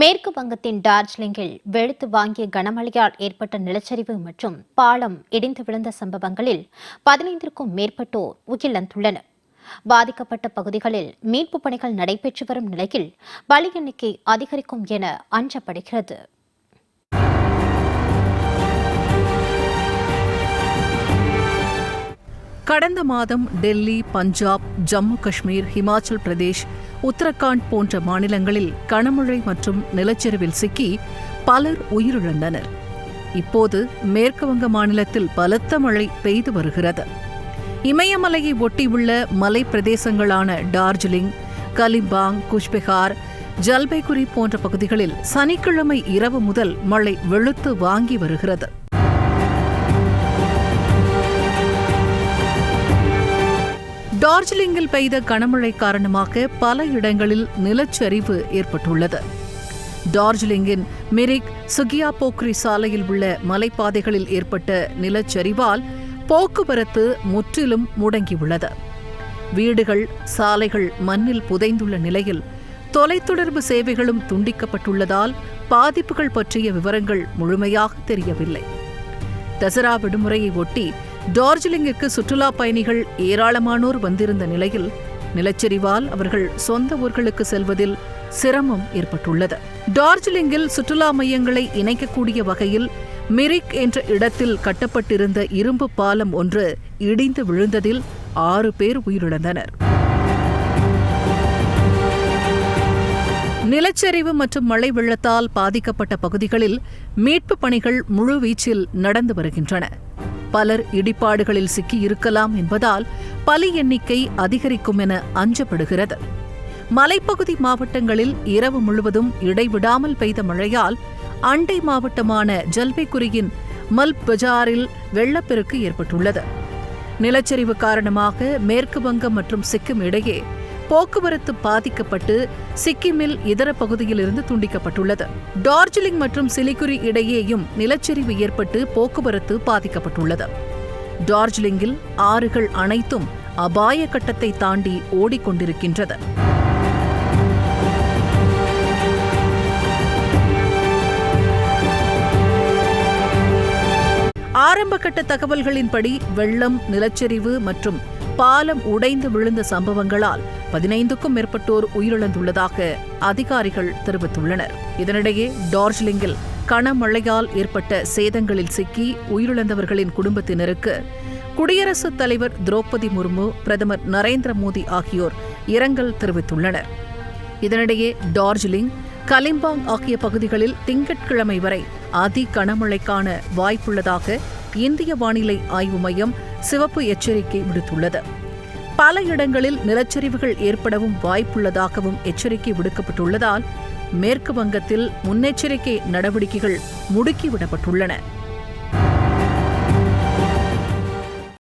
மேற்கு வங்கத்தின் டார்ஜிலிங்கில் வெளுத்து வாங்கிய கனமழையால் ஏற்பட்ட நிலச்சரிவு மற்றும் பாலம் இடிந்து விழுந்த சம்பவங்களில் பதினைந்திற்கும் மேற்பட்டோர் உயிரிழந்துள்ளனர். பாதிக்கப்பட்ட பகுதிகளில் மீட்புப் பணிகள் நடைபெற்று வரும் நிலையில் பலி எண்ணிக்கை அதிகரிக்கும் என அஞ்சப்படுகிறது. கடந்த மாதம் டெல்லி பஞ்சாப் ஜம்மு காஷ்மீர் ஹிமாச்சல் பிரதேஷ் உத்தரகாண்ட் போன்ற மாநிலங்களில் கனமழை மற்றும் நிலச்சரிவில் சிக்கி பலர் உயிரிழந்தனர். இப்போது மேற்குவங்க மாநிலத்தில் பலத்த மழை பெய்து வருகிறது. இமயமலையை ஒட்டியுள்ள மலை பிரதேசங்களான டார்ஜிலிங் கலிம்பாங் குஷ்பெஹார் ஜல்பைகுரி போன்ற பகுதிகளில் சனிக்கிழமை இரவு முதல் மழை வெளுத்து வாங்கி வருகிறது. டார்ஜிலிங்கில் பெய்த கனமழை காரணமாக பல இடங்களில் நிலச்சரிவு ஏற்பட்டுள்ளது. டார்ஜிலிங்கின் மிரிக் சுகியா போக்ரி சாலையில் உள்ள மலைப்பாதைகளில் ஏற்பட்ட நிலச்சரிவால் போக்குவரத்து முற்றிலும் முடங்கியுள்ளது. வீடுகள் சாலைகள் மண்ணில் புதைந்துள்ள நிலையில் தொலைத்தொடர்பு சேவைகளும் துண்டிக்கப்பட்டுள்ளதால் பாதிப்புகள் பற்றிய விவரங்கள் முழுமையாக தெரியவில்லை. தசரா விடுமுறையை ஒட்டி டார்ஜிலிங்கிற்கு சுற்றுலா பயணிகள் ஏராளமானோர் வந்திருந்த நிலையில் நிலச்சரிவால் அவர்கள் சொந்த ஊர்களுக்கு செல்வதில் சிரமம் ஏற்பட்டுள்ளது. டார்ஜிலிங்கில் சுற்றுலா மையங்களை இணைக்கக்கூடிய வகையில் மிரிக் என்ற இடத்தில் கட்டப்பட்டிருந்த இரும்பு பாலம் ஒன்று இடிந்து விழுந்ததில் ஆறு பேர் உயிரிழந்தனர். நிலச்சரிவு மற்றும் மழை வெள்ளத்தால் பாதிக்கப்பட்ட பகுதிகளில் மீட்பு பணிகள் முழுவீச்சில் நடந்து வருகின்றன. பலர் இடிபாடுகளில் சிக்கி இருக்கலாம் என்பதால் பலி எண்ணிக்கை அதிகரிக்கும் என அஞ்சப்படுகிறது. மலைப்பகுதி மாவட்டங்களில் இரவு முழுவதும் இடைவிடாமல் பெய்த மழையால் அண்டை மாவட்டமான ஜல்பைகுரியின் மல்பஜாரில் வெள்ளப்பெருக்கு ஏற்பட்டுள்ளது. நிலச்சரிவு காரணமாக மேற்கு வங்கம் மற்றும் சிக்கிம் இடையே போக்குவரத்து பாதிக்கப்பட்டு சிக்கிமில் இதர பகுதியிலிருந்து துண்டிக்கப்பட்டுள்ளது. டார்ஜிலிங் மற்றும் சிலிகுரி இடையேயும் நிலச்சரிவு ஏற்பட்டு போக்குவரத்து பாதிக்கப்பட்டுள்ளது. டார்ஜிலிங்கில் ஆறுகள் அனைத்தும் அபாய கட்டத்தை தாண்டி ஓடிக்கொண்டிருக்கின்றது. ஆரம்பகட்ட தகவல்களின்படி வெள்ளம் நிலச்சரிவு மற்றும் பாலம் உடைந்து விழுந்த சம்பவங்களால் பதினைந்துக்கும் மேற்பட்டோர் உயிரிழந்துள்ளதாக அதிகாரிகள் தெரிவித்துள்ளனர். இதனிடையே டார்ஜிலிங்கில் கனமழையால் ஏற்பட்ட சேதங்களில் சிக்கி உயிரிழந்தவர்களின் குடும்பத்தினருக்கு குடியரசுத் தலைவர் திரௌபதி முர்மு பிரதமர் நரேந்திர மோடி ஆகியோர் இரங்கல் தெரிவித்துள்ளனர். இதனிடையே டார்ஜிலிங் கலிம்பாங் ஆகிய பகுதிகளில் திங்கட்கிழமை வரை அதி கனமழைக்கான வாய்ப்புள்ளதாக இந்திய வானிலை ஆய்வு மையம் சிவப்பு எச்சரிக்கை விடுத்துள்ளது. பல இடங்களில் நிலச்சரிவுகள் ஏற்படவும் வாய்ப்புள்ளதாகவும் எச்சரிக்கை விடுக்கப்பட்டுள்ளதால் மேற்கு வங்கத்தில் முன்னெச்சரிக்கை நடவடிக்கைகள் முடுக்கிவிடப்பட்டுள்ளன.